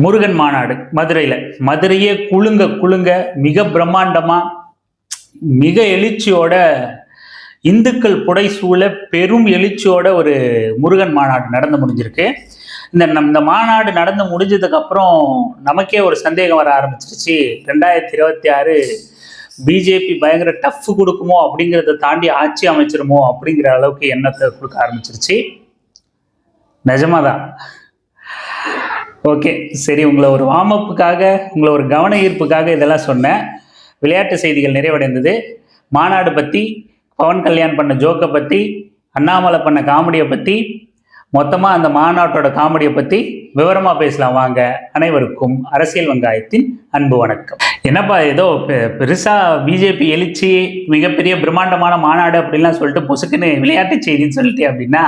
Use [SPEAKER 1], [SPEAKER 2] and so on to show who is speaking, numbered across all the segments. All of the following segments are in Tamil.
[SPEAKER 1] முருகன் மாநாடு மதுரையில். மதுரையே குழுங்க குழுங்க மிக பிரம்மாண்டமாக மிக எழுச்சியோட இந்துக்கள் புடைசூழ பெரும் எழுச்சியோட ஒரு முருகன் மாநாடு நடந்து முடிஞ்சிருக்கு. இந்த நம் இந்த மாநாடு நடந்து முடிஞ்சதுக்கப்புறம் நமக்கே ஒரு சந்தேகம் வர ஆரம்பிச்சிருச்சு. ரெண்டாயிரத்தி இருபத்தி ஆறு பிஜேபி பயங்கர டஃப் கொடுக்குமோ அப்படிங்கிறத தாண்டி ஆட்சி அமைச்சிருமோ அப்படிங்கிற அளவுக்கு எண்ணத்தை கொடுக்க ஆரம்பிச்சிருச்சு. நிஜமாதான். ஓகே சரி உங்களை ஒரு வார்மப்புக்காக உங்களை ஒரு கவன ஈர்ப்புக்காக இதெல்லாம் சொன்னேன். விளையாட்டு செய்திகள் நிறைவடைந்தது. மாநாடு பற்றி பவன் கல்யாண் பண்ண ஜோக்கை பற்றி அண்ணாமலை பண்ண காமெடியை பற்றி மொத்தமாக அந்த மாநாட்டோட காமெடியை பற்றி விவரமாக பேசலாம் வாங்க அனைவருக்கும். அரசியல் வெங்காயத்தின் அன்பு வணக்கம். என்னப்பா ஏதோ பெ- பெருசா பிஜேபி எழுச்சி மிகப்பெரிய பிரம்மாண்டமான மாநாடு அப்படின்லாம் சொல்லிட்டு பொசுக்குன்னு விளையாட்டு செய்தின்னு சொல்லிட்டு அப்படின்னா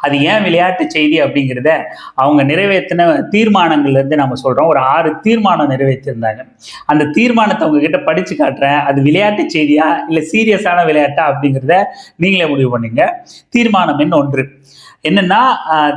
[SPEAKER 1] அது ஏன் விளையாட்டு செய்தி அப்படிங்கிறத அவங்க நிறைவேற்றின தீர்மானங்கள்ல இருந்து நம்ம சொல்றோம். ஒரு ஆறு தீர்மானம் நிறைவேற்றிருந்தாங்க. அந்த தீர்மானத்தை அவங்க கிட்ட படிச்சு காட்டுறேன். அது விளையாட்டு செய்தியா இல்ல சீரியஸான விளையாட்டா அப்படிங்கிறத நீங்களே முடிவு பண்ணுங்க. தீர்மானம் எண் ஒன்று. என்னன்னா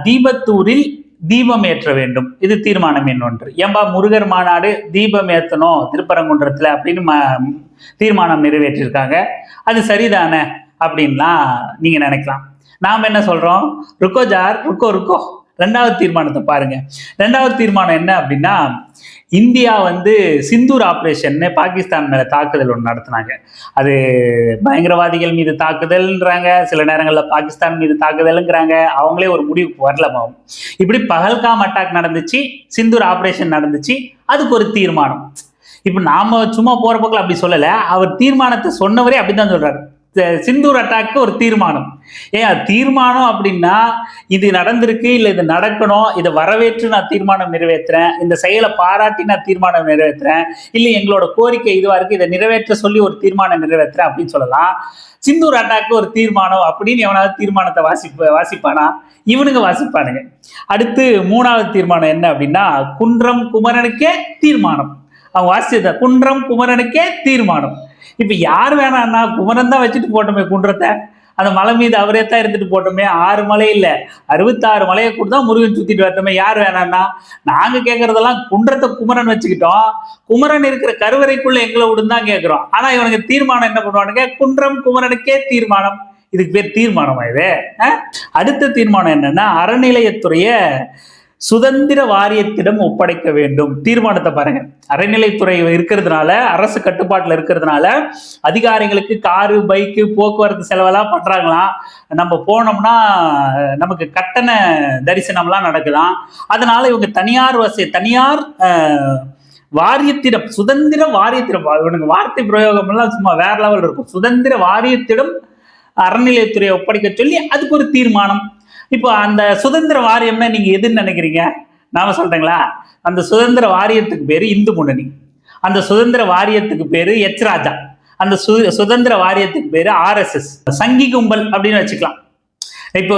[SPEAKER 1] தீபத்தூரில் தீபம் ஏற்ற வேண்டும். இது தீர்மானம் எண் ஒன்று. ஏன்பா முருகர் மாநாடு தீபம் ஏற்றணும் திருப்பரங்குன்றத்துல அப்படின்னு ம- தீர்மானம் நிறைவேற்றியிருக்காங்க அது சரிதானே அப்படின்லாம் நீங்க நினைக்கலாம். நாம் என்ன சொல்றோம்? ருக்கோ ஜார் ருக்கோ ருக்கோ. ரெண்டாவது தீர்மானத்தை பாருங்க. ரெண்டாவது தீர்மானம் என்ன அப்படின்னா இந்தியா வந்து சிந்தூர் ஆப்ரேஷன்னு பாகிஸ்தான் மேல தாக்குதல் ஒன்று நடத்தினாங்க. அது பயங்கரவாதிகள் மீது தாக்குதல்ன்றாங்க. சில நேரங்களில் பாகிஸ்தான் மீது தாக்குதல்ங்கிறாங்க. அவங்களே ஒரு முடிவுக்கு வரலமாவும் இப்படி பகல்காம் அட்டாக் நடந்துச்சு சிந்தூர் ஆப்ரேஷன் நடந்துச்சு அதுக்கு ஒரு தீர்மானம். இப்போ நாம சும்மா போகிற பக்கம் அப்படி சொல்லலை. அவர் தீர்மானத்தை சொன்னவரே அப்படிதான் தான் த- சிந்தூர் அட்டாக்கு ஒரு தீர்மானம். ஏன் அது தீர்மானம் அப்படின்னா இது நடந்திருக்கு இல்லை இது நடக்கணும் இதை வரவேற்று நான் தீர்மானம் நிறைவேற்றுறேன் இந்த செயலை பாராட்டி நான் தீர்மானம் நிறைவேற்றுறேன் இல்லை எங்களோட கோரிக்கை இதுவாக இருக்குது இதை நிறைவேற்ற சொல்லி ஒரு தீர்மானம் நிறைவேற்றுறேன் அப்படின்னு சொல்லலாம். சிந்தூர் அட்டாக்கு ஒரு தீர்மானம் அப்படின்னு எவனாவது தீர்மானத்தை வாசிப்ப வாசிப்பானா? இவனுங்க வாசிப்பானுங்க. அடுத்து மூணாவது தீர்மானம் என்ன அப்படின்னா குன்றம் குமரனுக்கே தீர்மானம். அவன் வாசிச்சத குன்றம் குமரனுக்கே தீர்மானம். இப்ப யார் வேணாம்னா குமரன் தான் வச்சுட்டு போட்டோமே குன்றத்தை. அந்த மலை மீது அவரே தான் இருந்துட்டு போட்டோமே. ஆறு மலை இல்ல. அறுபத்தாறு மலையை கூட தான் முருகன் சுத்திட்டு வரட்டோமே. யார் வேணாம்னா நாங்க கேட்கறதெல்லாம் குன்றத்தை குமரன் வச்சுக்கிட்டோம். குமரன் இருக்கிற கருவறைக்குள்ள எங்களை விடுன்னு தான் கேட்கிறோம் ஆனா இவனுக்கு தீர்மானம் என்ன பண்ணுவானுங்க? குன்றம் குமரனுக்கே தீர்மானம். இதுக்கு பேர் தீர்மானமா இது? அஹ்? அடுத்த தீர்மானம் என்னன்னா அறநிலையத்துறைய சுதந்திர வாரியத்திடம் ஒப்படைக்க வேண்டும். தீர்மானத்தை பாருங்க. அறநிலைத்துறை இருக்கிறதுனால அரசு கட்டுப்பாட்டில் இருக்கிறதுனால அதிகாரிகளுக்கு காரு பைக்கு போக்குவரத்து செலவெல்லாம் பண்றாங்களாம். நம்ம போனோம்னா நமக்கு கட்டண தரிசனம்லாம் நடக்குதாம். அதனால இவங்க தனியார் வசதி தனியார் வாரியத்திடம் சுதந்திர வாரியத்திடம் இவனுக்கு வார்த்தை பிரயோகம் எல்லாம் சும்மா வேற லெவல் இருக்கும். சுதந்திர வாரியத்திடம் அறநிலையத்துறையை ஒப்படைக்க சொல்லி அதுக்கு ஒரு தீர்மானம். இப்போ அந்த சுதந்திர வாரியம்னா நீங்க எதுன்னு நினைக்கிறீங்க? நாம சொல்றீங்களா? அந்த சுதந்திர வாரியத்துக்கு பேரு இந்து முன்னணி. அந்த சுதந்திர வாரியத்துக்கு பேரு எச் ராஜா. அந்த சு சுதந்திர வாரியத்துக்கு பேரு ஆர்எஸ்எஸ் சங்கி கும்பல் அப்படின்னு வச்சுக்கலாம். இப்போ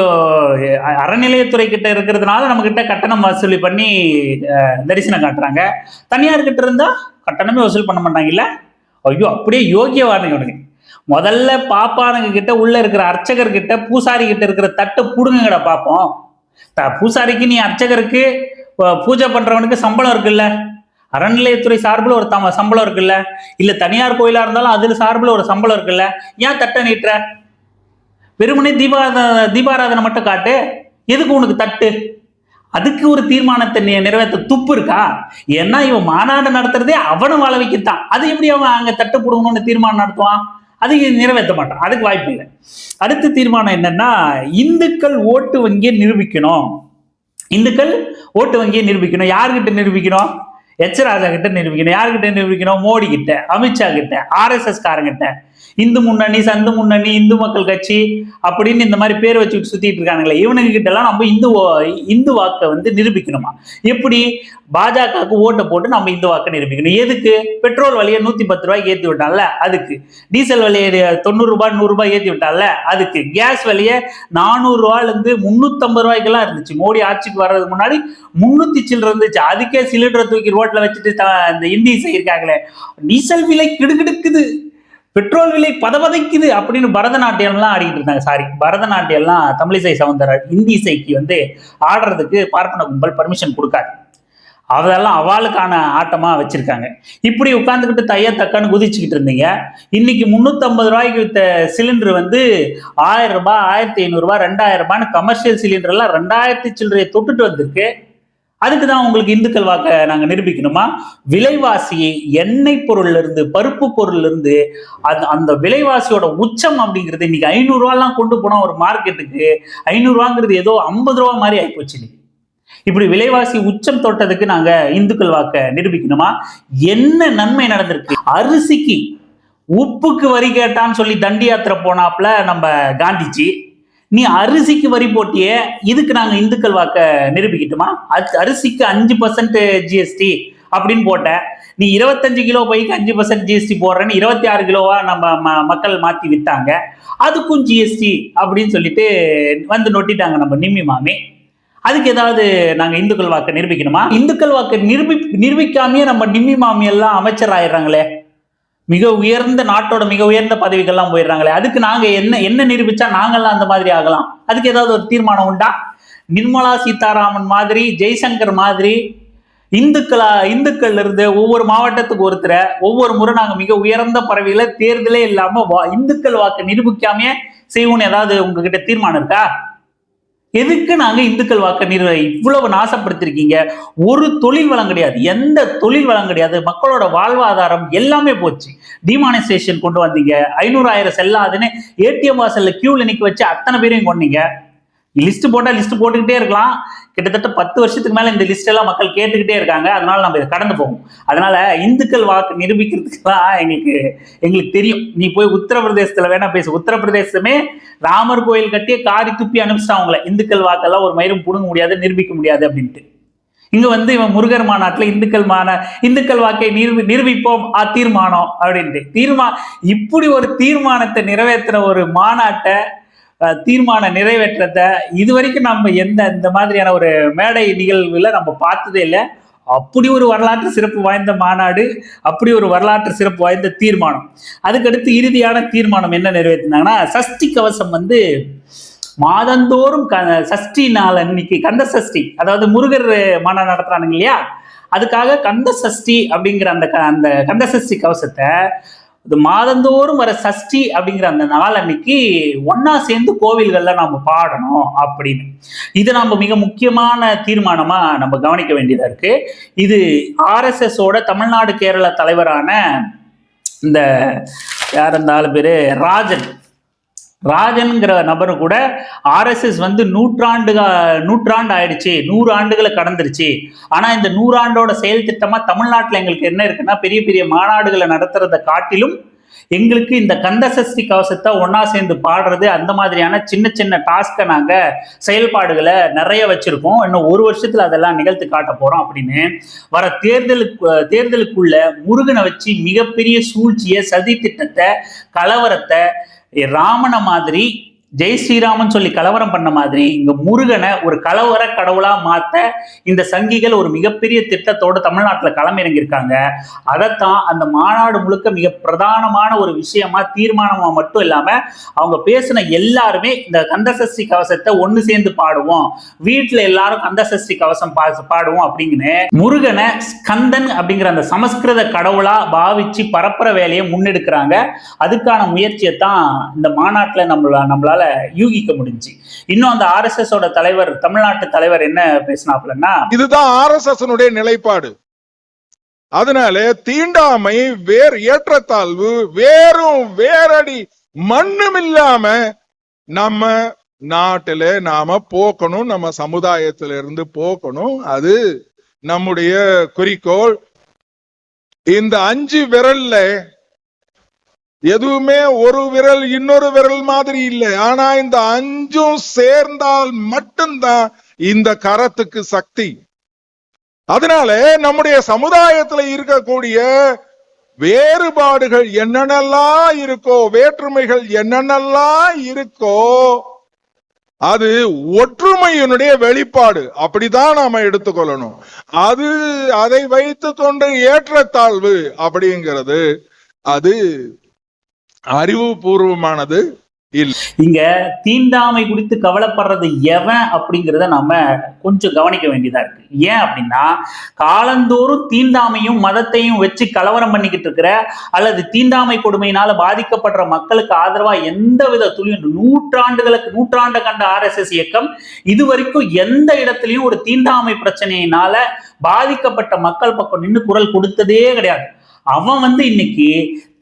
[SPEAKER 1] அறநிலையத்துறை கிட்ட இருக்கிறதுனால நம்ம கிட்ட கட்டணம் வசூலி பண்ணி தரிசனம் காட்டுறாங்க. தனியார் கிட்ட இருந்தா கட்டணமே வசூல் பண்ண மாட்டாங்கல்ல ஐயோ அப்படியே யோகியவானுங்க இவனுங்க முதல்ல பாப்பானுங்க கிட்ட உள்ள இருக்கிற அர்ச்சகர் கிட்ட பூசாரி கிட்ட இருக்கிற தட்டை புடுங்குங்கடா பார்ப்போம் த- பூசாரிக்கு நீ அர்ச்சகருக்கு பூஜை பண்றவனுக்கு சம்பளம் இருக்குல்ல? அறநிலையத்துறை சார்பில் ஒரு தம சம்பளம் இருக்குல்ல? இல்ல தனியார் கோயிலா இருந்தாலும் அதில் சார்பில் ஒரு சம்பளம் இருக்குல்ல? ஏன் தட்டை நீட்டுற? வெறுமனே தீபாராத தீபாராதனை மட்டும் காட்டு. எதுக்கு உனக்கு தட்டு? அதுக்கு ஒரு தீர்மானத்தை நீ நிறைவேற்ற. துப்பு இருக்கா? ஏன்னா இவன் மாநாடு நடத்துறதே அவனை வாழ வைக்கத்தான். அது எப்படி அவன் அங்கே தட்டு பிடுங்கணும்னு தீர்மானம் நடத்துவான்? அது நிறைவேற்ற மாட்டோம். அதுக்கு வாய்ப்பு இல்லை. அடுத்த தீர்மானம் என்னன்னா இந்துக்கள் ஓட்டு வங்கியை நிரூபிக்கணும். இந்துக்கள் ஓட்டு வங்கியை நிரூபிக்கணும். யார்கிட்ட நிரூபிக்கணும்? எச் ராஜா கிட்ட நிரூபிக்கணும். யார்கிட்ட நிரூபிக்கணும்? மோடி கிட்ட அமித்ஷா கிட்ட ஆர்எஸ்எஸ் காரங்கிட்ட. இந்து முன்னணி சந்து முன்னணி இந்து மக்கள் கட்சி அப்படின்னு இந்த மாதிரி பேர் வச்சுட்டு சுத்திட்டு இருக்கானுங்களே. இவனுங்க கிட்ட எல்லாம் நம்ம இந்து இந்து வாக்கை வந்து நிரூபிக்கணுமா? எப்படி? பாஜகவுக்கு ஓட்டை போட்டு நம்ம இந்து வாக்கை நிரூபிக்கணும். எதுக்கு? பெட்ரோல் விலையை நூத்தி பத்து ரூபாய்க்கு ஏத்தி விட்டான்ல அதுக்கு. டீசல் விலையை தொண்ணூறு ரூபாய் நூறு ரூபாய் ஏத்தி விட்டான்ல அதுக்கு. கேஸ் விலையை நானூறு ரூபாயில இருந்து முன்னூத்தம்பது ரூபாய்க்கெல்லாம் இருந்துச்சு. மோடி ஆட்சிக்கு வர்றதுக்கு முன்னாடி முன்னூத்தி சில்லற இருந்துச்சு. அதுக்கே சிலிண்டரை தூக்கி ரோட்ல வச்சுட்டு த- இந்த இந்தி இருக்காங்களே டீசல் விலை கிடுகிடுக்குது. பெட்ரோல் விலை பதபதைக்குது அப்படின்னு பரதநாட்டியம்லாம் ஆடிக்கிட்டு இருந்தாங்க. சாரி பரதநாட்டியம்லாம் தமிழிசை சவுந்தரர் இந்தி இசைக்கு வந்து ஆடுறதுக்கு பார்ப்பன கும்பல் பர்மிஷன் கொடுக்காது. அதெல்லாம் அவளுக்கான ஆட்டமாக வச்சிருக்காங்க. இப்படி உட்காந்துக்கிட்டு தைய தக்கான்னு குதிச்சுக்கிட்டு இருந்தீங்க. இன்னைக்கு முந்நூற்றம்பது ரூபாய்க்கு வித்த சிலிண்டர் வந்து ஆயிரம் ரூபாய் ஆயிரத்தி ஐநூறுரூபா ரெண்டாயிரம் ரூபான்னு கமர்ஷியல் சிலிண்டர்லாம் ரெண்டாயிரத்தி சில்லறையை தொட்டுட்டு வந்திருக்கு. அதுக்கு தான் உங்களுக்கு இந்துக்கள் வாக்க நாங்கள் நிரூபிக்கணுமா? விலைவாசி எண்ணெய் பொருள்ல இருந்து பருப்பு பொருள்ல இருந்து அது அந்த விலைவாசியோட உச்சம் அப்படிங்கிறது இன்னைக்கு ஐநூறுரூவாலாம் கொண்டு போனால் ஒரு மார்க்கெட்டுக்கு ஐநூறுரூவாங்கிறது ஏதோ ஐம்பது ரூபா மாதிரி ஆயிப்போச்சு இன்னைக்கு. இப்படி விலைவாசி உச்சம் தொட்டதுக்கு நாங்க இந்துக்கள் வாக்க நிரூபிக்கணுமா? என்ன நன்மை நடந்திருக்கு? அரிசிக்கு உப்புக்கு வரி கேட்டான்னு சொல்லி தண்டி யாத்திரை போனாப்ல நம்ம காந்திஜி நீ அரிசிக்கு வரி போட்டியே இதுக்கு நாங்க இந்துக்கள் வாக்க நிரூபிக்கட்டுமா? அரிசிக்கு அஞ்சு பர்சன்ட் ஜிஎஸ்டி அப்படின்னு போட்ட நீ இருபத்தஞ்சு கிலோ பைக்கு அஞ்சு பர்சன்ட் ஜிஎஸ்டி போடுறேன்னு இருபத்தி ஆறு கிலோவா நம்ம ம- மக்கள் மாத்தி வித்தாங்க. அதுக்கும் ஜிஎஸ்டி அப்படின்னு சொல்லிட்டு வந்து நொட்டிட்டாங்க நம்ம நிம்மி மாமி. அதுக்கு ஏதாவது நாங்க இந்துக்கள் வாக்கு நிரூபிக்கணுமா? இந்துக்கள் வாக்கு நிரூபி நிரூபிக்காமயே நம்ம நிம்மி மாமி எல்லாம் அமைச்சர் ஆயிடுறாங்களே. மிக உயர்ந்த நாட்டோட மிக உயர்ந்த பதவிகள்லாம் போயிடுறாங்களே. அதுக்கு நாங்க என்ன என்ன நிரூபிச்சா நாங்கெல்லாம் அந்த மாதிரி ஆகலாம். அதுக்கு ஏதாவது ஒரு தீர்மானம் உண்டா? நிர்மலா சீதாராமன் மாதிரி ஜெய்சங்கர் மாதிரி இந்துக்களா இந்துக்கள் இருந்து ஒவ்வொரு மாவட்டத்துக்கு ஒருத்தரை ஒவ்வொரு முறை நாங்க மிக உயர்ந்த பறவையில தேர்தலே இல்லாம வா- இந்துக்கள் வாக்கு நிரூபிக்காமயே செய்வோன்னு ஏதாவது உங்ககிட்ட தீர்மானம் இருக்கா? எதுக்கு நாங்க இந்துக்கள் வாக்கு இவ்வளவு நாசப்படுத்திருக்கீங்க? ஒரு தொழில் வளம் கிடையாது. எந்த தொழில் வளம் கிடையாது. மக்களோட வாழ்வாதாரம் எல்லாமே போச்சு. டிமானைசேஷன் கொண்டு வந்தீங்க. ஐநூறு ஆயிரம் செல்லாதுன்னு ஏடிஎம் வாசல்ல கியூல நிக்க வச்சு அத்தனை பேரையும் கொண்டீங்க லிஸ்ட் போட்டா லிஸ்ட் போட்டுக்கிட்டே இருக்கலாம். கிட்டத்தட்ட பத்து வருஷத்துக்கு மேல இந்த லிஸ்ட் எல்லாம் மக்கள் கேட்டுக்கிட்டே இருக்காங்க. அதனால நம்ம இதை கடந்து போவோம். அதனால இந்துக்கள் வாக்கு நிரூபிக்கிறதுக்கெல்லாம் எங்களுக்கு எங்களுக்கு தெரியும். நீ போய் உத்தரப்பிரதேசத்துல வேணா பேசு. உத்தரப்பிரதேசமே ராமர் கோயில் கட்டியே காரி துப்பி அனுப்பிச்சிட்டான் அவங்கள இந்துக்கள் வாக்கெல்லாம் ஒரு மயிரும் புடுங்க முடியாது நிரூபிக்க முடியாது அப்படின்ட்டு. இங்க வந்து இவன் முருகர் மாநாட்டுல இந்துக்கள் மான இந்துக்கள் வாக்கை நிரூபி நிரூபிப்போம். ஆ தீர்மானம் அப்படின்ட்டு. தீர்மா இப்படி ஒரு தீர்மானத்தை நிறைவேற்றுற ஒரு மாநாட்டை தீர்மான தீர்மானம் இது வரைக்கும் நம்ம எந்த இந்த மாதிரியான ஒரு மேடை நிகழ்வுல நம்ம பார்த்ததே இல்லை. அப்படி ஒரு வரலாற்று சிறப்பு வாய்ந்த மாநாடு அப்படி ஒரு வரலாற்று சிறப்பு வாய்ந்த தீர்மானம். அதுக்கடுத்து இறுதியான தீர்மானம் என்ன நிறைவேற்றினாங்கன்னா சஷ்டி கவசம் வந்து மாதந்தோறும் க சஷ்டி நாள் அன்னைக்கு கந்த சஷ்டி அதாவது முருகர் மாநாடு நடத்துறானுங்க இல்லையா? அதுக்காக கந்த சஷ்டி அப்படிங்கிற அந்த க- அந்த கந்த சஷ்டி கவசத்தை இது மாதந்தோறும் வர சஷ்டி அப்படிங்கிற அந்த நாள் அன்னைக்கு ஒன்னா சேர்ந்து கோவில்கள்ல நாம பாடணும் அப்படின்னு. இது நம்ம மிக முக்கியமான தீர்மானமா நம்ம கவனிக்க வேண்டியதா இருக்கு. இது ஆர்எஸ்எஸ் ஓட தமிழ்நாடு கேரள தலைவரான இந்த யார் இருந்தாலும் பேரு? ராஜன். ராஜன்கிற நபர் கூட ஆர்எஸ்எஸ் வந்து நூற்றாண்டு நூற்றாண்டு ஆயிடுச்சு நூறு ஆண்டுகளை கடந்துருச்சு. ஆனால் இந்த நூறாண்டோட செயல் திட்டமாக தமிழ்நாட்டில் எங்களுக்கு என்ன இருக்குன்னா பெரிய பெரிய மாநாடுகளை நடத்துறதை காட்டிலும் எங்களுக்கு இந்த கந்த கவசத்தை ஒன்றா சேர்ந்து பாடுறது அந்த மாதிரியான சின்ன சின்ன டாஸ்க்கை நாங்கள் செயல்பாடுகளை நிறைய வச்சுருக்கோம். இன்னும் ஒரு வருஷத்தில் அதெல்லாம் நிகழ்த்து காட்ட போகிறோம் அப்படின்னு வர தேர்தலுக்கு தேர்தலுக்குள்ள முருகனை வச்சு மிகப்பெரிய சூழ்ச்சியை சதி திட்டத்தை கலவரத்தை ராமனை மாதிரி ஜெய் ஸ்ரீராமன் சொல்லி கலவரம் பண்ண மாதிரி இங்க முருகனை ஒரு கலவர கடவுளா மாத்த இந்த சங்கிகள் ஒரு மிகப்பெரிய திட்டத்தோட தமிழ்நாட்டில் களமிறங்கியிருக்காங்க அதைத்தான் அந்த மாநாடு முழுக்க மிக பிரதானமான ஒரு விஷயமா தீர்மானமா மட்டும் இல்லாம அவங்க பேசின எல்லாருமே இந்த கந்தசஷ்டி கவசத்தை ஒண்ணு சேர்ந்து பாடுவோம். வீட்டுல எல்லாரும் கந்தசஷ்டி கவசம் பாடுவோம் அப்படின்னு முருகனை ஸ்கந்தன் அப்படிங்கிற அந்த சமஸ்கிருத கடவுளா பாவிச்சு பரப்புற வேலையை முன்னெடுக்கிறாங்க. அதுக்கான முயற்சியை தான் இந்த மாநாட்டில் நம்மள நம்மளால யூகிக்க முடிஞ்சு. இன்னும் அந்த ஆர்எஸ்எஸ் ஓட தலைவர் தமிழ்நாட்டு தலைவர் என்ன பேசினாப்லன்னா
[SPEAKER 2] இதுதான் ஆர்எஸ்எஸ் நிலைப்பாடு. அதனால தீண்டாமை வேறு ஏற்றத்தாழ்வு வேறும் வேறடி மண்ணும் இல்லாம நம்ம நாட்டுல நாம போக்கணும் நம்ம சமுதாயத்தில இருந்து போக்கணும். அது நம்முடைய குறிக்கோள். இந்த அஞ்சு விரல்ல எதுவுமே ஒரு விரல் இன்னொரு விரல் மாதிரி இல்லை. ஆனா இந்த அஞ்சும் சேர்ந்தால் மட்டும்தான் இந்த கரத்துக்கு சக்தி. அதனால நம்முடைய சமுதாயத்துல இருக்கக்கூடிய வேறுபாடுகள் என்னென்னலாம் இருக்கோ வேற்றுமைகள் என்னென்னலாம் இருக்கோ அது ஒற்றுமையினுடைய வெளிப்பாடு. அப்படிதான் நாம எடுத்துக்கொள்ளணும். அது அதை வைத்து கொண்டு ஏற்றத்தாழ்வு அப்படிங்கிறது அது அறிவுபூர்வமானது
[SPEAKER 1] இங்க தீண்டாமை குறித்து கவலைப்படுறது எவன் அப்படிங்கிறத நம்ம கொஞ்சம் கவனிக்க வேண்டியதா இருக்கு. ஏன் அப்படின்னா காலந்தோறும் தீண்டாமையும் மதத்தையும் வச்சு கலவரம் பண்ணிக்கிட்டு இருக்கிற அல்லது தீண்டாமை கொடுமையினால பாதிக்கப்படுற மக்களுக்கு ஆதரவா எந்த வித துளியும் நூற்றாண்டுகளுக்கு நூற்றாண்டு கண்ட ஆர்எஸ்எஸ் இயக்கம் இதுவரைக்கும் எந்த இடத்துலயும் ஒரு தீண்டாமை பிரச்சனையினால பாதிக்கப்பட்ட மக்கள் பக்கம் நின்று குரல் கொடுத்ததே கிடையாது. அவன் வந்து இன்னைக்கு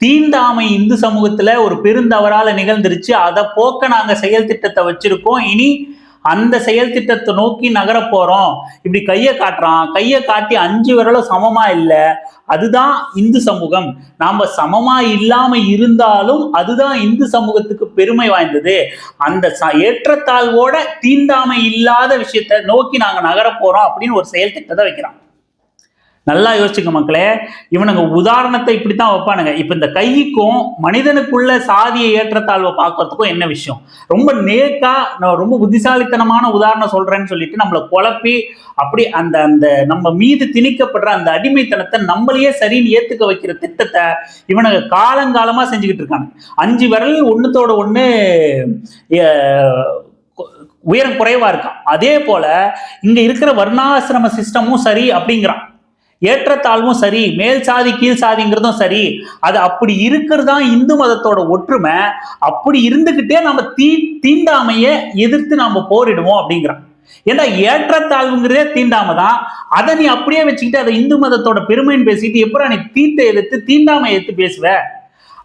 [SPEAKER 1] தீண்டாமை இந்து சமூகத்துல ஒரு பெருந்தவறால நிகழ்ந்துருச்சு. அதை போக்க நாங்க செயல் திட்டத்தை வச்சிருக்கோம். இனி அந்த செயல் திட்டத்தை நோக்கி நகர போறோம். இப்படி கையை காட்டுறான். கையை காட்டி அஞ்சு விரலும் சமமா இல்லை. அதுதான் இந்து சமூகம். நாம சமமா இல்லாம இருந்தாலும் அதுதான் இந்து சமூகத்துக்கு பெருமை வாய்ந்தது. அந்த ச- ஏற்றத்தாழ்வோட தீண்டாமை இல்லாத விஷயத்த நோக்கி நாங்க நகர போறோம் அப்படின்னு ஒரு செயல் திட்டத்தை வைக்கிறான். நல்லா யோசிச்சுங்க மக்களே. இவனுங்க உதாரணத்தை இப்படித்தான் வைப்பானுங்க. இப்ப இந்த கைக்கும் மனிதனுக்குள்ள சாதிய ஏற்றத்தாழ்வை பார்க்கறதுக்கும் என்ன விஷயம்? ரொம்ப நேக்கா நான் ரொம்ப புத்திசாலித்தனமான உதாரணம் சொல்றேன்னு சொல்லிட்டு நம்மளை குழப்பி அப்படி அந்த அந்த நம்ம மீது திணிக்கப்படுற அந்த அடிமைத்தனத்தை நம்மளையே சரின்னு ஏத்துக்க வைக்கிற திட்டத்தை இவனுங்க காலங்காலமா செஞ்சுக்கிட்டு இருக்காங்க. அஞ்சு விரல் ஒண்ணுத்தோட ஒண்ணு உயரம் குறைவா இருக்கான் அதே போல இங்க இருக்கிற வர்ணாசிரம சிஸ்டமும் சரி அப்படிங்கிறான். ஏற்றத்தாழ்வும் சரி மேல் சாதி கீழ் சாதிங்கிறதும் சரி அது அப்படி இருக்கிறதா இந்து மதத்தோட ஒற்றுமை. அப்படி இருந்துகிட்டே நம்ம தீ தீண்டாமைய எதிர்த்து நாம போரிடுவோம் அப்படிங்கிறோம் ஏன்னா ஏற்றத்தாழ்வுங்கிறதே தீண்டாமை தான்? அதை நீ அப்படியே வச்சுக்கிட்டு அதை இந்து மதத்தோட பெருமைன்னு பேசிட்டு எப்பறம் நீ தீட்டை எதிர்த்து தீண்டாமை எதிர்த்து பேசுவ?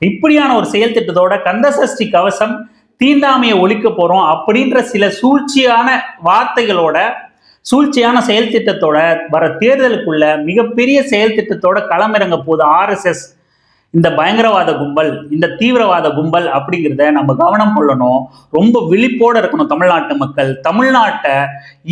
[SPEAKER 1] இப்படியான ஒரு செயல் திட்டத்தோட கந்தசஷ்டி கவசம் தீண்டாமையை ஒழிக்க போறோம் அப்படின்ற சில சூழ்ச்சியான வார்த்தைகளோட சூழ்ச்சியான செயல் திட்டத்தோட வர தேர்தலுக்குள்ள மிகப்பெரிய செயல் திட்டத்தோட களமிறங்க போது ஆர்எஸ்எஸ் இந்த பயங்கரவாத கும்பல் இந்த தீவிரவாத கும்பல் அப்படிங்கிறத நம்ம கவனம் கொள்ளணும். ரொம்ப விழிப்போட இருக்கணும் தமிழ்நாட்டு மக்கள். தமிழ்நாட்டை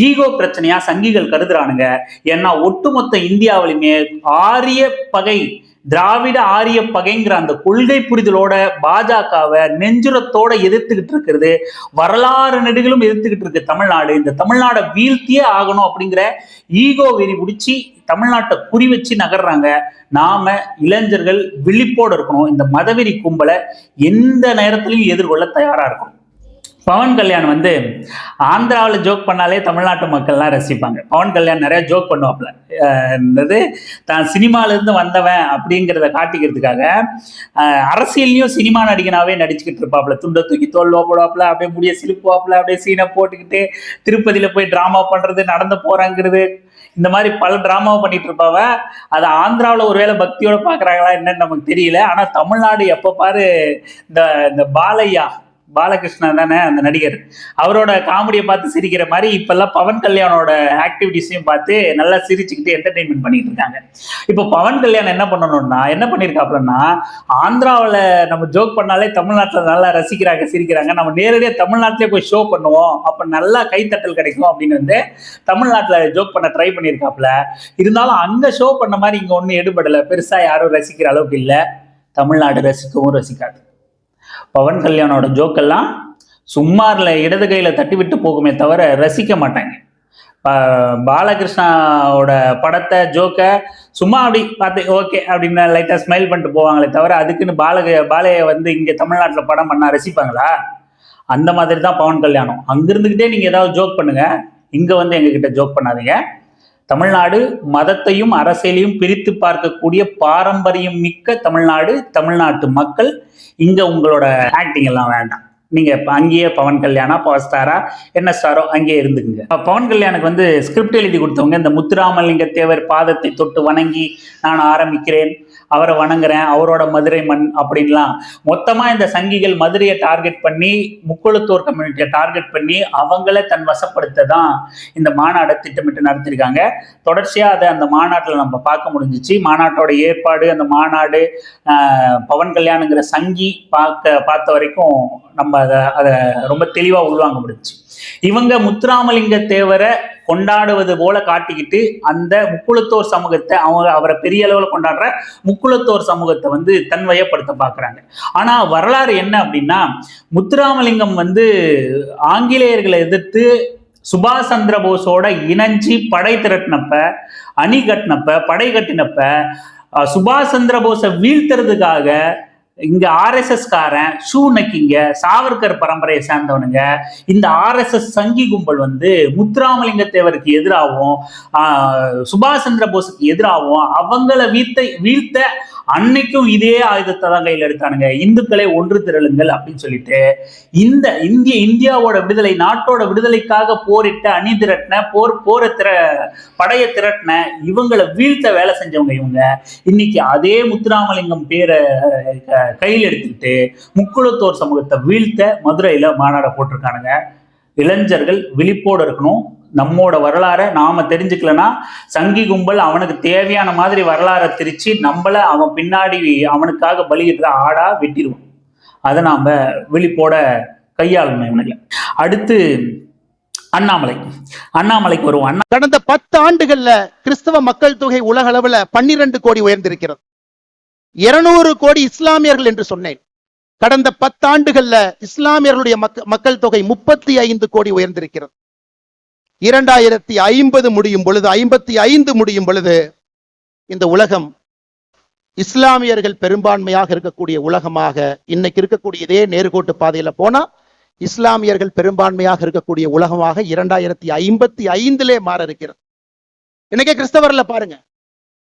[SPEAKER 1] ஈகோ பிரச்சனையா சங்கிகள் கருதுறானுங்க. ஏன்னா ஒட்டுமொத்த இந்தியாவிலுமே ஆரிய பகை திராவிட ஆரிய பகைங்கிற அந்த கொள்கை புரிதலோட பாஜகவை நெஞ்சுரத்தோட எதிர்த்துக்கிட்டு இருக்கிறது. வரலாறு நெடுகளும் எதிர்த்துக்கிட்டு இருக்கு தமிழ்நாடு. இந்த தமிழ்நாடை வீழ்த்தியே ஆகணும் அப்படிங்கிற ஈகோ வெறி பிடிச்சி தமிழ்நாட்டை குறி வச்சு நகர்றாங்க. நாம இளைஞர்கள் விழிப்போடு இருக்கணும். இந்த மதவெறி கும்பலை எந்த நேரத்திலையும் எதிர்கொள்ள தயாரா இருக்கணும். பவன் கல்யாண் வந்து ஆந்திராவில் ஜோக் பண்ணாலே தமிழ்நாட்டு மக்கள்லாம் ரசிப்பாங்க. பவன் கல்யாண் நிறைய ஜோக் பண்ணுவாப்ல என்னது? தான் சினிமாலேருந்து வந்தவன் அப்படிங்கிறத காட்டிக்கிறதுக்காக அரசியல்லையும் சினிமா நடிகனாவே நடிச்சுக்கிட்டு இருப்பாப்ல துண்டை தூக்கி தோல்வா போடுவாப்ல அப்படியே முடிய சிலுப்புவாப்ல அப்படியே சீனை போட்டுக்கிட்டு திருப்பதியில் போய் ட்ராமா பண்ணுறது நடந்து போகிறாங்கிறது இந்த மாதிரி பல ட்ராமாவை பண்ணிட்டு இருப்பாவ அதை ஆந்திராவில் ஒருவேளை பக்தியோட பார்க்கறாங்களா என்னன்னு நமக்கு தெரியல. ஆனால் தமிழ்நாடு எப்போ பாரு இந்த இந்த பாலையா பாலகிருஷ்ணன் தானே அந்த நடிகர். அவரோட காமெடியை பார்த்து சிரிக்கிற மாதிரி இப்பெல்லாம் பவன் கல்யாணோட ஆக்டிவிட்டிஸையும் பார்த்து நல்லா சிரிச்சுக்கிட்டு என்டர்டைன்மெண்ட் பண்ணிட்டு இருக்காங்க. இப்போ பவன் கல்யாணம் என்ன பண்ணணும்னா என்ன பண்ணியிருக்காப்லன்னா ஆந்திராவில் நம்ம ஜோக் பண்ணாலே தமிழ்நாட்டில் நல்லா ரசிக்கிறாங்க சிரிக்கிறாங்க. நம்ம நேரடியாக தமிழ்நாட்டிலே போய் ஷோ பண்ணுவோம். அப்போ நல்லா கைத்தட்டல் கிடைக்கும் அப்படின்னு வந்து தமிழ்நாட்டில் ஜோக் பண்ண ட்ரை பண்ணியிருக்காப்ல இருந்தாலும் அங்கே ஷோ பண்ண மாதிரி இங்கே ஒன்றும் எடுபடலை. பெருசாக யாரும் ரசிக்கிற அளவுக்கு இல்லை. தமிழ்நாடு ரசிக்கவும் ரசிக்காது. பவன் கல்யாணோட ஜோக்கெல்லாம் சும்மாரில் இடது கையில் தட்டி விட்டு போகுமே தவிர ரசிக்க மாட்டாங்க. பா- பாலகிருஷ்ணாவோட படத்தை ஜோக்கை சும்மா அப்படி பார்த்து ஓகே அப்படின்னு லைட்டாக ஸ்மைல் பண்ணிட்டு போவாங்களே தவிர அதுக்குன்னு பாலக பாலையை வந்து இங்கே தமிழ்நாட்டில் படம் பண்ணால் ரசிப்பாங்களா? அந்த மாதிரி தான் பவன் கல்யாணம். அங்கிருந்துக்கிட்டே நீங்கள் ஏதாவது ஜோக் பண்ணுங்கள் இங்கே வந்து எங்ககிட்ட ஜோக் பண்ணாதீங்க. தமிழ்நாடு மதத்தையும் அரசியலையும் பிரித்து பார்க்கக்கூடிய பாரம்பரியம் மிக்க தமிழ்நாடு தமிழ்நாட்டு மக்கள். இங்க உங்களோட ஆக்டிங் எல்லாம் வேண்டாம். நீங்க அங்கேயே பவன் கல்யாணா பவர் ஸ்டாரா என்ன ஸ்டாரோ அங்கேயே இருந்துக்குங்க. பவன் கல்யாணுக்கு வந்து ஸ்கிரிப்ட் எழுதி கொடுத்தவங்க இந்த முத்துராமலிங்க தேவர் பாதத்தை தொட்டு வணங்கி நான் ஆரம்பிக்கிறேன். அவரை வணங்குறேன் அவரோட மதுரை மண் அப்படின்லாம். மொத்தமா இந்த சங்கிகள் மதுரையை டார்கெட் பண்ணி முக்குளத்தூர் கம்யூனிட்டியை டார்கெட் பண்ணி அவங்கள தன் வசப்படுத்த தான் இந்த மாநாடை திட்டமிட்டு நடத்திருக்காங்க. தொடர்ச்சியாக அதை அந்த மாநாட்டில் நம்ம பார்க்க முடிஞ்சிச்சு. மாநாட்டோட ஏற்பாடு அந்த மாநாடு பவன் கல்யாணுங்கிற சங்கி பார்க்க பார்த்த வரைக்கும் நம்ம அதை அதை ரொம்ப தெளிவாக உள்வாங்க முடிஞ்சு இவங்க முத்துராமலிங்க தேவரை கொண்டாடுவது போல காட்டிக்கிட்டு அந்த முக்குளத்தோர் சமூகத்தை அவங்க அவரை பெரிய அளவில் கொண்டாடுற முக்குளத்தோர் சமூகத்தை வந்து தன்வயப்படுத்த பார்க்குறாங்க. ஆனால் வரலாறு என்ன அப்படின்னா முத்துராமலிங்கம் வந்து ஆங்கிலேயர்களை எதிர்த்து சுபாஷ் சந்திர போஸோட இணைஞ்சி படை திரட்டினப்ப அணி கட்டினப்ப படை கட்டினப்ப சுபாஷ் சந்திர போஸை வீழ்த்துறதுக்காக இங்க ஆர்எஸ்எஸ் காரன் ஷூ நக்கிங்க சாவர்கர் பரம்பரையை சேர்ந்தவனுங்க. இந்த ஆர்எஸ்எஸ் சங்கி கும்பல் வந்து முத்துராமலிங்க தேவருக்கு எதிராகவும் ஆஹ், சுபாஷ் சந்திர போஸுக்கு எதிராகவும் அவங்கள வீழ்த்த வீழ்த்த அன்னைக்கும் இதே ஆயுதத்தை தான் கையில் எடுத்தானுங்க. இந்துக்களை ஒன்று திரளுங்கள் அப்படின்னு சொல்லிட்டு இந்த இந்திய இந்தியாவோட விடுதலை நாட்டோட விடுதலைக்காக போரிட்ட அணி திரட்டின போர் போரை திர படையை திரட்டின இவங்களை வீழ்த்த வேலை செஞ்சவங்க இவங்க. இன்னைக்கு அதே முத்துராமலிங்கம் பேரை கையில் எடுத்துக்கிட்டு முக்குளத்தோர் சமூகத்தை வீழ்த்த மதுரையில மாநாட போட்டிருக்கானுங்க. இளைஞர்கள் விழிப்போடு இருக்கணும். நம்மோட வரலாறை நாம தெரிஞ்சுக்கலனா சங்கி கும்பல் அவனுக்கு தேவையான மாதிரி வரலாறை திரிச்சு நம்மளை அவன் பின்னாடி அவனுக்காக பலியிடுற ஆடா வெட்டிடுவான். அதை நாம விழிப்போட கையாளணும் இவனுங்களை. அடுத்து அண்ணாமலை. அண்ணாமலைக்கு வருவோம். அண்ணா
[SPEAKER 3] கடந்த பத்து ஆண்டுகள்ல கிறிஸ்தவ மக்கள் தொகை உலக அளவுல பன்னிரண்டு கோடி உயர்ந்திருக்கிறது. இருநூறு கோடி இஸ்லாமியர்கள் என்று சொன்னேன். கடந்த பத்தாண்டுகள்ல இஸ்லாமியர்களுடைய மக்கள் தொகை முப்பத்தி ஐந்து கோடி உயர்ந்திருக்கிறது. இரண்டாயிரத்தி ஐம்பது முடியும் பொழுது ஐம்பத்தி ஐந்து முடியும் பொழுது இந்த உலகம் இஸ்லாமியர்கள் பெரும்பான்மையாக இருக்கக்கூடிய உலகமாக இன்னைக்கு இருக்கக்கூடிய இதே நேர்கோட்டு பாதையில போனா இஸ்லாமியர்கள் பெரும்பான்மையாக இருக்கக்கூடிய உலகமாக இரண்டாயிரத்தி ஐம்பத்தி ஐந்திலே மாற இருக்கிறது. இன்னைக்கே கிறிஸ்தவர்ல பாருங்க.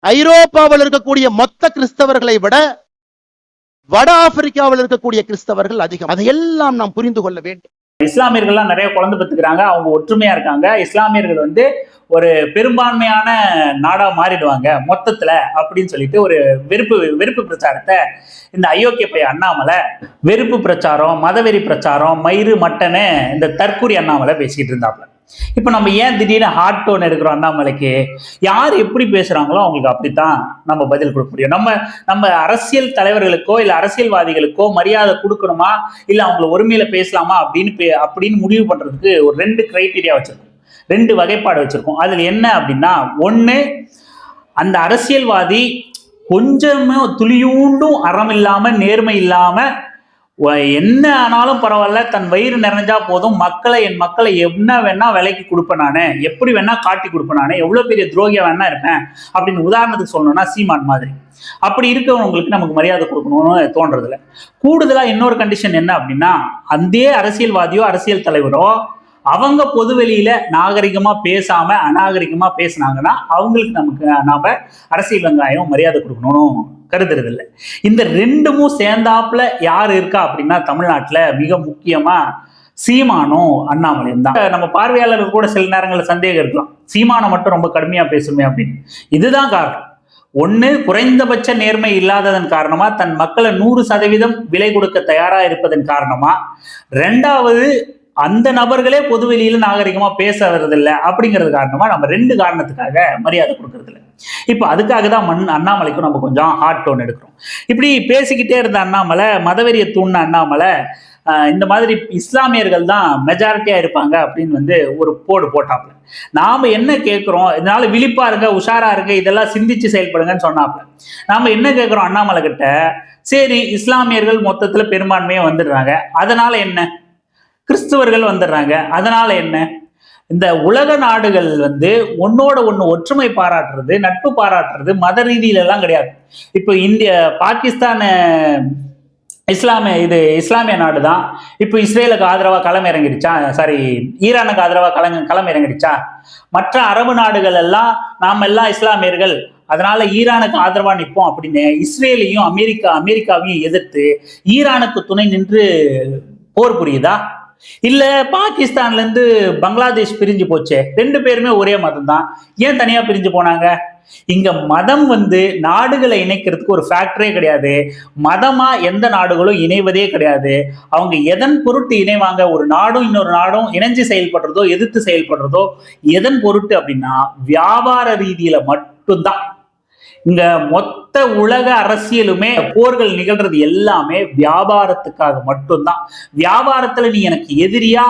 [SPEAKER 3] ஐரோப்பாவில் இருக்கக்கூடிய மொத்த கிறிஸ்தவர்களை விட வட ஆப்பிரிக்காவில் இருக்கக்கூடிய கிறிஸ்தவர்கள் அதிகம். அதையெல்லாம் நாம் புரிந்து கொள்ள வேண்டும்.
[SPEAKER 1] இஸ்லாமியர்கள்லாம் நிறைய குழந்தை பெற்றுக்கிறாங்க அவங்க ஒற்றுமையா இருக்காங்க. இஸ்லாமியர்கள் வந்து ஒரு பெரும்பான்மையான நாடா மாறிடுவாங்க மொத்தத்துல அப்படின்னு சொல்லிட்டு ஒரு வெறுப்பு வெறுப்பு பிரச்சாரத்தை இந்த அயோக்கிய பைய அண்ணாமலை வெறுப்பு பிரச்சாரம் மதவெறி பிரச்சாரம் மயிறு மட்டன்னு இந்த தற்கூரி அண்ணாமலை பேசிக்கிட்டு இருந்தாப்ல. இப்போ நம்ம ஏன் திடீர்னு ஹார்ட் டோன் எடுக்கிறோம் அண்ணாமலைக்கு? யார் எப்படி பேசுகிறாங்களோ அவங்களுக்கு அப்படித்தான் நம்ம பதில் கொடுக்க முடியும். நம்ம நம்ம அரசியல் தலைவர்களுக்கோ இல்லை அரசியல்வாதிகளுக்கோ மரியாதை கொடுக்கணுமா? இல்லை அவங்கள ஒருமையில பேசலாமா? அப்படின்னு பே- அப்படின்னு முடிவு பண்ணுறதுக்கு ஒரு ரெண்டு கிரைட்டீரியா வச்சிருக்கோம். ரெண்டு வகைப்பாடு வச்சிருக்கோம். அதில் என்ன அப்படின்னா ஒன்று அந்த அரசியல்வாதி கொஞ்சமும் துளியூண்டும் அறம் இல்லாமல் நேர்மை இல்லாமல் என்ன ஆனாலும் பரவாயில்ல தன் வயிறு நிறைஞ்சா போதும். மக்களை என் மக்களை என்ன வேணா விலைக்கு கொடுப்பேன் நான். எப்படி வேணா காட்டி கொடுப்பேன் நான். எவ்வளோ பெரிய துரோகியா வேணா இருப்பேன். அப்படின்னு உதாரணத்துக்கு சொல்லணும்னா சீமான் மாதிரி. அப்படி இருக்கவங்களுக்கு நமக்கு மரியாதை கொடுக்கணும்னு தோன்றதில்ல. கூடுதலாக இன்னொரு கண்டிஷன் என்ன அப்படின்னா அந்த அரசியல்வாதியோ அரசியல் தலைவரோ அவங்க பொது வெளியில நாகரிகமா பேசாம அநாகரிகமா பேசுனாங்கன்னா அவங்களுக்கு நமக்கு நாம அரசியல் வெங்காயம் மரியாதை கொடுக்கணும்னு கருதுறது இல்லை இந்த ரெண்டுமும் சேர்ந்தாப்புல யார் இருக்கா அப்படின்னா தமிழ்நாட்டுல மிக முக்கியமா சீமானும் அண்ணாமலையும் தான். நம்ம பார்வையாளர்கள் கூட சில நேரங்களில் சந்தேகம் இருக்கலாம். சீமானம் மட்டும் ரொம்ப கடுமையா பேசுமே அப்படின்னு. இதுதான் காரணம். ஒண்ணு குறைந்தபட்ச நேர்மை இல்லாததன் காரணமா தன் மக்களை நூறு சதவீதம் விலை கொடுக்க தயாரா இருப்பதன் காரணமா. ரெண்டாவது அந்த நபர்களே பொதுவெளியில நாகரிகமா பேச வர்றதில்லை அப்படிங்கிறது காரணமா நம்ம ரெண்டு காரணத்துக்காக மரியாதை கொடுக்கறதில்ல. இப்போ அதுக்காக தான் மண் அண்ணாமலைக்கும் நம்ம கொஞ்சம் ஹார்ட் டோன் எடுக்கிறோம். இப்படி பேசிக்கிட்டே இருந்த அண்ணாமலை மதவெறியை தூண்ன அண்ணாமலை இந்த மாதிரி இஸ்லாமியர்கள் தான் மெஜாரிட்டியா இருப்பாங்க அப்படின்னு வந்து ஒரு போடு போட்டாப்ல நாம என்ன கேட்குறோம்? இதனால விழிப்பா இருங்க உஷாரா இருங்க இதெல்லாம் சிந்திச்சு செயல்படுங்கன்னு சொன்னாப்ல நாம என்ன கேட்குறோம் அண்ணாமலை கிட்ட சரி இஸ்லாமியர்கள் மொத்தத்துல பெரும்பான்மையா வந்துடுறாங்க. அதனால என்ன? கிறிஸ்துவர்கள் வந்துடுறாங்க. அதனால என்ன? இந்த உலக நாடுகள் வந்து ஒன்னோட ஒண்ணு ஒற்றுமை பாராட்டுறது நட்பு பாராட்டுறது மத ரீதியில எல்லாம் கிடையாது. இப்போ இந்திய பாகிஸ்தான் இஸ்லாமிய இது இஸ்லாமிய நாடு தான் இப்போ இஸ்ரேலுக்கு ஆதரவா களம் இறங்கிடுச்சா? சாரி ஈரானுக்கு ஆதரவா களம் களம் இறங்கிடுச்சா? மற்ற அரபு நாடுகள் எல்லாம் நாம் எல்லாம் இஸ்லாமியர்கள். அதனால ஈரானுக்கு ஆதரவா நிற்போம் அப்படின்னு இஸ்ரேலையும் அமெரிக்கா அமெரிக்காவையும் எதிர்த்து ஈரானுக்கு துணை நின்று போர் புரியுதா? இல்ல பாகிஸ்தான்ல இருந்து பங்களாதேஷ் பிரிஞ்சு போச்சே. ரெண்டு பேருமே ஒரே மதம் தான் ஏன் தனியா பிரிஞ்சு போனாங்க? இங்க மதம் வந்து நாடுகளை இணைக்கிறதுக்கு ஒரு ஃபேக்டரே கிடையாது. மதமா எந்த நாடுகளும் இணைவதே கிடையாது. அவங்க எதன் பொருட்டு இணைவாங்க? ஒரு நாடும் இன்னொரு நாடும் இணைஞ்சு செயல்படுறதோ எதிர்த்து செயல்படுறதோ எதன் பொருட்டு அப்படின்னா வியாபார ரீதியில மட்டும்தான். இந்த மொத்த உலக அரசியலுமே போர்கள் நிகழ்றது எல்லாமே வியாபாரத்துக்காக மட்டும்தான். வியாபாரத்துல நீ எனக்கு எதிரியா?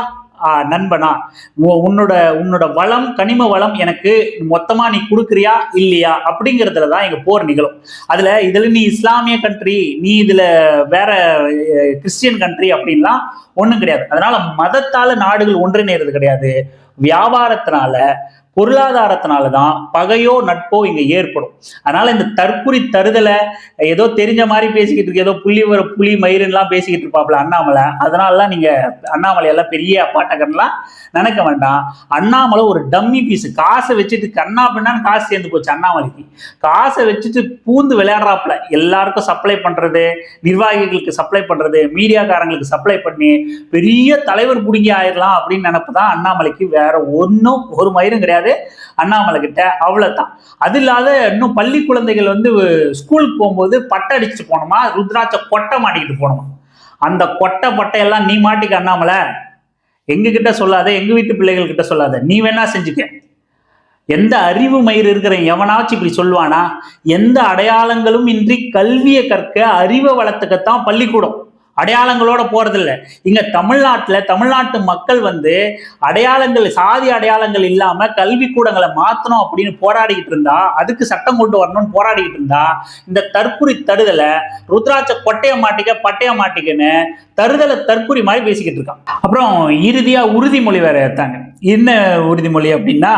[SPEAKER 1] நண்பனா? உ- உன்னோட உன்னோட வளம் கனிம வளம் எனக்கு மொத்தமா நீ கொடுக்குறியா? இல்லையா? அப்படிங்கிறதுல தான் எங்க போர் நிகழும். அதுல இதுல நீ இஸ்லாமிய கண்ட்ரி நீ இதுல வேற கிறிஸ்டியன் கண்ட்ரி அப்படின்லாம் ஒண்ணும் கிடையாது. அதனால மதத்தால நாடுகள் ஒன்றிணைறது கிடையாது. வியாபாரத்தினால பொருளாதாரத்தினால தான் பகையோ நட்போ இங்க ஏற்படும். அதனால இந்த தற்குறி தருதலை ஏதோ தெரிஞ்ச மாதிரி பேசிக்கிட்டு இருக்கு. ஏதோ புள்ளி வர புலி மயிருன்லாம் பேசிக்கிட்டு இருப்பாப்ல அண்ணாமலை. அதனாலலாம் நீங்க அண்ணாமலை எல்லாம் பெரிய அப்பாட்டகன்லாம் நினைக்க வேண்டாம். அண்ணாமலை ஒரு டம்மி பீஸ் காசை வச்சுட்டு கண்ணா பின்னான்னு காசு சேர்ந்து போச்சு அண்ணாமலைக்கு. காசை வச்சுட்டு பூந்து விளையாடுறாப்புல. எல்லாருக்கும் சப்ளை பண்றது நிர்வாகிகளுக்கு சப்ளை பண்றது மீடியாக்காரங்களுக்கு சப்ளை பண்ணி பெரிய தலைவர் பிடிங்கி ஆயிடலாம் அப்படின்னு நினப்பு தான் அண்ணாமலைக்கு. வேற ஒன்றும் ஒரு மயிரும் கிடையாது. அண்ணாமலை கிட்ட அவ்வளவுதான். அது இல்லாத இன்னும் பள்ளி குழந்தைகள் வந்து ஸ்கூலுக்கு போகும்போது பட்டை அடிச்சுட்டு போனோமா ருத்ராட்ச கொட்டை மாட்டிக்கிட்டு போனோமா அந்த கொட்டை பட்டையெல்லாம் நீ மாட்டிக்க அண்ணாமலை. எங்க கிட்ட சொல்லாத எங்க வீட்டு பிள்ளைகள் கிட்ட சொல்லாத. நீ வேணா செஞ்சுக்க. எந்த அறிவு மயிர் இருக்கிற எவனாச்சும் இப்படி சொல்லுவானா? எந்த அடையாளங்களும் இன்றி கல்வியை கற்க அறிவை வளர்த்துக்கத்தான் பள்ளிக்கூடம். அடையாளங்களோட போறதில்ல. இங்க தமிழ்நாட்டில் தமிழ்நாட்டு மக்கள் வந்து அடையாளங்கள் சாதி அடையாளங்கள் இல்லாம கல்வி கூடங்களை மாத்தணும் அப்படின்னு போராடிக்கிட்டு இருந்தா அதுக்கு சட்டம் கொண்டு வரணும்னு போராடிக்கிட்டு இருந்தா இந்த தற்குறி தடுதலை ருத்ராட்ச கொட்டைய மாட்டிக்க பட்டைய மாட்டிக்கன்னு தருதலை தற்குறி மாதிரி பேசிக்கிட்டு இருக்கான். அப்புறம் இறுதியா உறுதிமொழி வேற எடுத்தாங்க என்ன உறுதிமொழி அப்படின்னா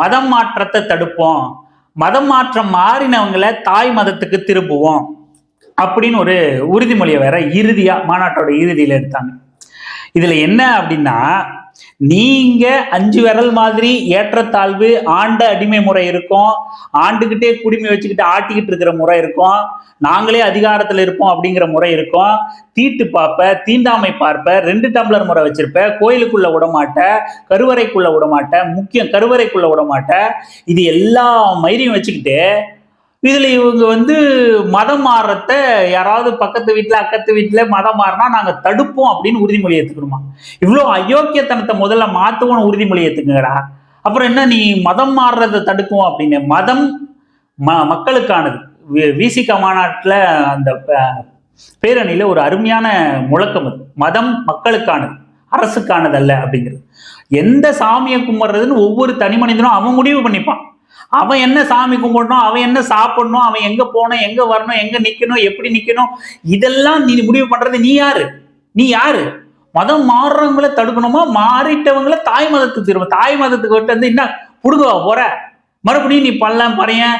[SPEAKER 1] மதம் மாற்றத்தை தடுப்போம். மதம் மாற்றம் மாறினவங்களை தாய் மதத்துக்கு திரும்புவோம் அப்படின்னு ஒரு உறுதிமொழியை வேற இறுதியா மாநாட்டோட இறுதியில எடுத்தாங்க. இதுல என்ன அப்படின்னா நீங்க அஞ்சு விரல் மாதிரி ஏற்றத்தாழ்வு ஆண்ட அடிமை முறை இருக்கும் ஆண்டுகிட்டே குடிமை வச்சுக்கிட்டு ஆட்டிக்கிட்டு இருக்கிற முறை இருக்கும் நாங்களே அதிகாரத்துல இருப்போம் அப்படிங்கிற முறை இருக்கும் தீட்டு பார்ப்ப தீண்டாமை பார்ப்ப ரெண்டு டம்ளர் முறை வச்சிருப்ப கோயிலுக்குள்ள விடமாட்ட கருவறைக்குள்ள விடமாட்ட முக்கியம் கருவறைக்குள்ள விடமாட்ட இது எல்லா மயிரையும் வச்சுக்கிட்டு இதுல இவங்க வந்து மதம் மாறுறத யாராவது பக்கத்து வீட்டுல அக்கத்து வீட்டுல மதம் மாறினா நாங்க தடுப்போம் அப்படின்னு உறுதிமொழி ஏத்துக்கணுமா? இவ்வளோ அயோக்கியத்தனத்தை முதல்ல மாத்துவோம்னு உறுதிமொழி ஏத்துக்குங்கடா. அப்புறம் என்ன நீ மதம் மாறுறதை தடுக்கும் அப்படின்னு. மதம் ம மக்களுக்கானது. வி- விசிக மாநாட்டுல அந்த பேரணியில ஒரு அருமையான முழக்கம் அது. மதம் மக்களுக்கானது அரசுக்கானதல்ல அப்படிங்கிறது. எந்த சாமியை கும்பிட்றதுன்னு ஒவ்வொரு தனி மனிதனும் அவன் முடிவு பண்ணிப்பான். அவன் என்ன சாமி கும்பிடணும் அவன் என்ன சாப்பிடணும் அவன் எங்க போகணும் எங்க வரணும் எங்க நிக்கணும் எப்படி நிக்கணும் இதெல்லாம் நீ முடிவு பண்றது நீ யாரு? நீ யாரு? மதம் மாறுறவங்களை தடுக்கணுமா? மாறிட்டவங்களை தாய் மதத்துக்கு திரும்ப தாய் மதத்துக்கு விட்டு வந்து என்ன புடுங்கவா போற? மறுபடியும் நீ பல்லம் பறையன்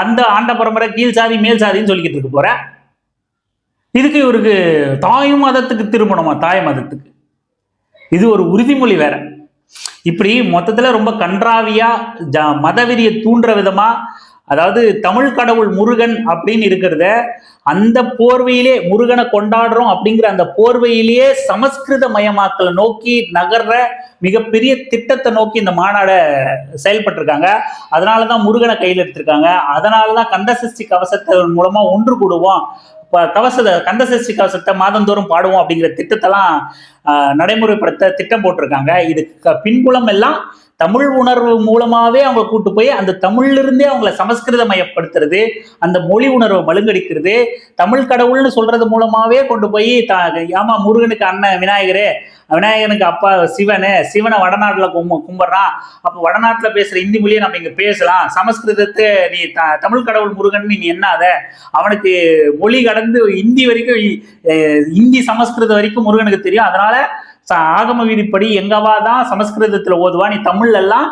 [SPEAKER 1] அந்த ஆண்ட பரம்பரை கீழ் சாதி மேல் சாதின்னு சொல்லிக்கிட்டு இருக்க போற? இதுக்கு இவருக்கு தாய் மதத்துக்கு திரும்பணுமா? தாய் மதத்துக்கு. இது ஒரு உறுதிமொழி வேற. இப்படி மொத்தத்துல ரொம்ப கன்றாவியா ஜ- மதவெறியை தூண்டுற விதமா அதாவது தமிழ் கடவுள் முருகன் அப்படின்னு இருக்கிறத அந்த போர்வையிலே முருகனை கொண்டாடுறோம் அப்படிங்கிற அந்த போர்வையிலேயே சமஸ்கிருத மயமாக்கலை நோக்கி நகர்ற மிகப்பெரிய திட்டத்தை நோக்கி இந்த மாநாடை செயல்பட்டிருக்காங்க. அதனாலதான் முருகனை கையில் எடுத்திருக்காங்க. அதனாலதான் கந்தசஷ்டி கவசத்தை மூலமா ஒன்று கூடுவோம். கவசத்தை கந்தசஷ்டி கவசத்தை மாதந்தோறும் பாடுவோம் அப்படிங்கிற திட்டத்தெல்லாம் நடைமுறைப்படுத்த திட்டம் போட்டிருக்காங்க. இது பின்புலம் எல்லாம் தமிழ் உணர்வு மூலமாவே அவங்க கூட்டு போய் அந்த தமிழ்ல இருந்தே அவங்கள சமஸ்கிருதமயப்படுத்துறது அந்த மொழி உணர்வை மழுங்கடிக்கிறது தமிழ் கடவுள்னு சொல்றது மூலமாவே கொண்டு போய் த ஆமா முருகனுக்கு அண்ணன் விநாயகரே விநாயகனுக்கு அப்பா சிவனு சிவனை வடநாட்டில் கும்ப கும்பிட்றான். அப்போ வடநாட்டில் பேசுகிற இந்தி மொழியை நம்ம இங்கே பேசலாம். சமஸ்கிருதத்தை நீ த- தமிழ் கடவுள் முருகன் நீ என்னாத அவனுக்கு மொழி கடந்து இந்தி வரைக்கும் இந்தி சமஸ்கிருதம் வரைக்கும் முருகனுக்கு தெரியும். அதனால அதனால ஆகம விதிப்படி எங்கவா தான் சமஸ்கிருதத்துல ஓதுவா நீ தமிழ்ல எல்லாம்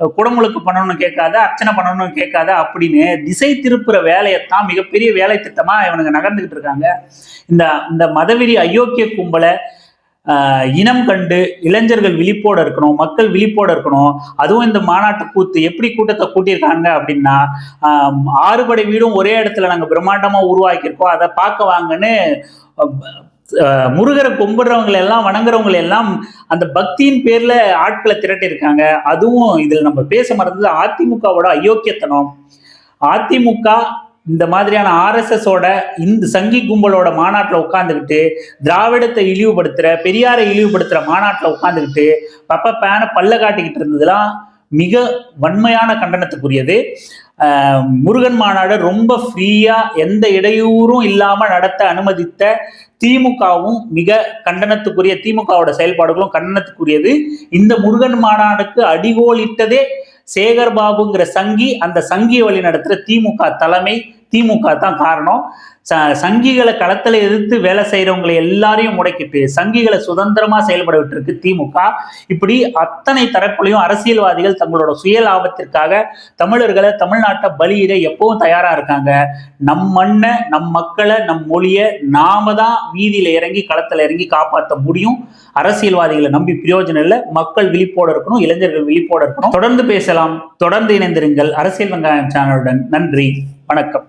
[SPEAKER 1] குடமுழுக்கு பண்ணணும்னு கேட்காத அர்ச்சனை பண்ணணும்னு கேட்காத அப்படின்னு திசை திருப்புற வேலையைத்தான் மிகப்பெரிய வேலை திட்டமா இவனுங்க நகர்ந்துகிட்டு இருக்காங்க. இந்த இந்த மதவெறி அயோக்கிய கும்பலை ஆஹ், இனம் கண்டு இளைஞர்கள் விழிப்போட இருக்கணும் மக்கள் விழிப்போட இருக்கணும். அதுவும் இந்த மாநாட்டு கூத்து எப்படி கூட்டத்தை கூட்டியிருக்காங்க அப்படின்னா ஆஹ், ஆறுபடை வீடும் ஒரே இடத்துல நாங்க பிரம்மாண்டமா உருவாக்கியிருக்கோம். அதை பார்க்க வாங்கன்னு முருகரை கும்பிடுறவங்களை எல்லாம் வணங்குறவங்களை எல்லாம் அந்த பக்தியின் பேர்ல ஆட்களை திரட்டி இருக்காங்க அதுவும் இதில் நம்ம பேச மறந்தது அதிமுகவோட அயோக்கியத்தனம். அதிமுக இந்த மாதிரியான ஆர்எஸ்எஸோட இந்த சங்கி கும்பலோட மாநாட்டில் உட்காந்துக்கிட்டு திராவிடத்தை இழிவுபடுத்துற பெரியாரை இழிவுபடுத்துற மாநாட்டில் உட்காந்துக்கிட்டு பப்ப பேன பல்ல காட்டிக்கிட்டு இருந்ததெல்லாம் மிக வன்மையான கண்டனத்துக்குரியது. முருகன் மாநாடு ரொம்ப ஃப்ரீயா எந்த இடையூறும் இல்லாம நடத்த அனுமதித்த திமுகவும் மிக கண்டனத்துக்குரிய திமுகவோட செயல்பாடுகளும் கண்டனத்துக்குரியது. இந்த முருகன் மாநாடுக்கு அடிகோலிட்டதே சேகர் பாபுங்கிற சங்கி அந்த சங்கியை வழி நடத்துற திமுக தலைமை திமுக தான் காரணம். ச சங்கிகளை களத்தில் எதிர்த்து வேலை செய்கிறவங்களை எல்லாரையும் முடக்கிட்டு சங்கிகளை சுதந்திரமாக செயல்பட விட்டுருக்கு திமுக. இப்படி அத்தனை தரப்புலையும் அரசியல்வாதிகள் தங்களோட சுய லாபத்திற்காக தமிழர்களை தமிழ்நாட்டை பலியிட எப்பவும் தயாராக இருக்காங்க. நம் மண்ணை நம் மக்களை நம் மொழியை நாம தான் வீதியில் இறங்கி களத்தில் இறங்கி காப்பாற்ற முடியும். அரசியல்வாதிகளை நம்பி பிரயோஜனம் இல்லை. மக்கள் விழிப்போட இருக்கணும் இளைஞர்கள் விழிப்போட இருக்கணும். தொடர்ந்து பேசலாம். தொடர்ந்து இணைந்திருங்கள். அரசியல் வெங்காயம் சேனலுடன் நன்றி. வணக்கம்.